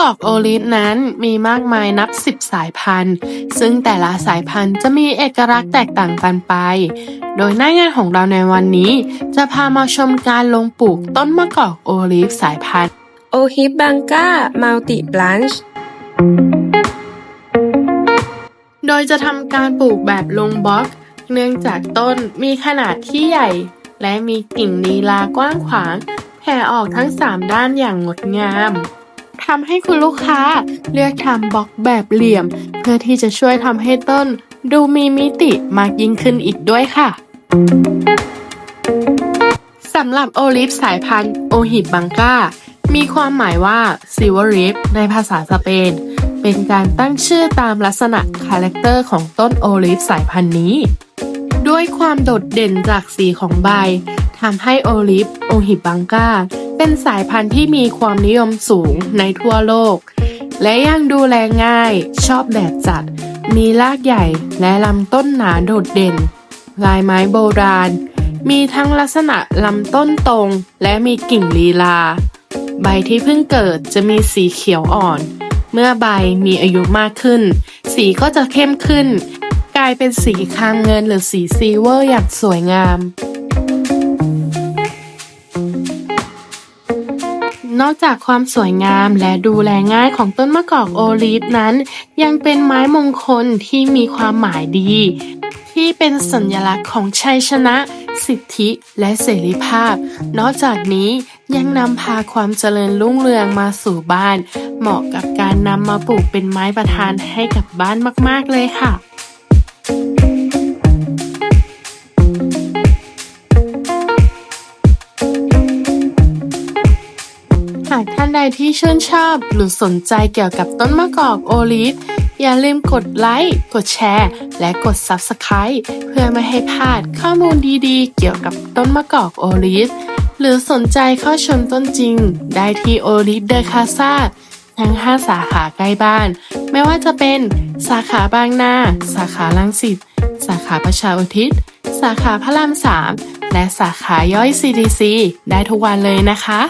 กอกโอลิฟนั้นมีมากมายนับสิบสายพันธุ์ ซึ่งแต่ละสายพันธุ์จะมีเอกลักษณ์แตกต่างกันไป โดยหน้างานของเราในวันนี้ จะพามาชมการลงปลูกต้นมะกอกโอลิฟสายพันธุ์โอฮิบังกามัลติบลันช์โดยจะทำการปลูกแบบลงบล็อก เนื่องจากต้นมีขนาดที่ใหญ่ และมีกิ่งลีลากว้างขวางแผ่ออกทั้ง 3 ด้านอย่างงดงาม ทำให้คุณลูกค้า เลือกทำบล็อกแบบเหลี่ยม เพื่อที่จะช่วยทำให้ต้น ดูมีมิติมากยิ่งขึ้นอีกด้วยค่ะสำหรับโอลิฟสายพันธุ์โอฮิบบังกามีความหมายว่าซิวริฟในภาษาสเปน เป็นการตั้งชื่อตามลักษณะคาแรคเตอร์ของต้นโอลิฟสายพันธุ์นี้ ด้วยความโดดเด่นจากสีของใบทำให้โอลิฟโอฮิบบังกา เป็นสายพันธุ์ที่มีความนิยมสูงในทั่วโลก และยังดูแลง่าย ชอบแดดจัด มีรากใหญ่และลำต้นหนาโดดเด่น ลายไม้โบราณ มีทั้งลักษณะลำต้นตรง และมีกิ่งลีลา ใบที่เพิ่งเกิดจะมีสีเขียวอ่อน เมื่อใบมีอายุมากขึ้น สีก็จะเข้มขึ้น กลายเป็นสีคามเงินหรือสีซิลเวอร์อย่างสวยงาม นอกจากความสวยงามและดูแลง่ายของต้นมะกอกโอลีฟนั้น ยังเป็นไม้มงคลที่มีความหมายดี ที่เป็นสัญลักษณ์ของชัยชนะ สิทธิและเสรีภาพ นอกจากนี้ยังนำพาความเจริญรุ่งเรืองมาสู่บ้าน เหมาะกับการนำมาปลูกเป็นไม้ประทานให้กับบ้านมาก ๆ เลยค่ะากท่านใดที่ชื่นชอบหรือสนใจเกี่ยวกับต้นมะกอกโอลิฟอย่าลืมกดไลค์ กดแชร์ และกด Subscribe เพื่อไม่ให้พลาดข้อมูลดีๆ เกี่ยวกับต้นมะกอกโอลิฟหรือสนใจเข้าชมต้นจริง ได้ที่โอลิฟเดอคาซาทั้ง 5 สาขาใกล้บ้าน ไม่ว่าจะเป็นสาขาบางนา สาขาลังสิต สาขาประชาอุทิศ สาขาพระรามสามและสาขาย่อย CDC ได้ทุกวันเลยนะคะ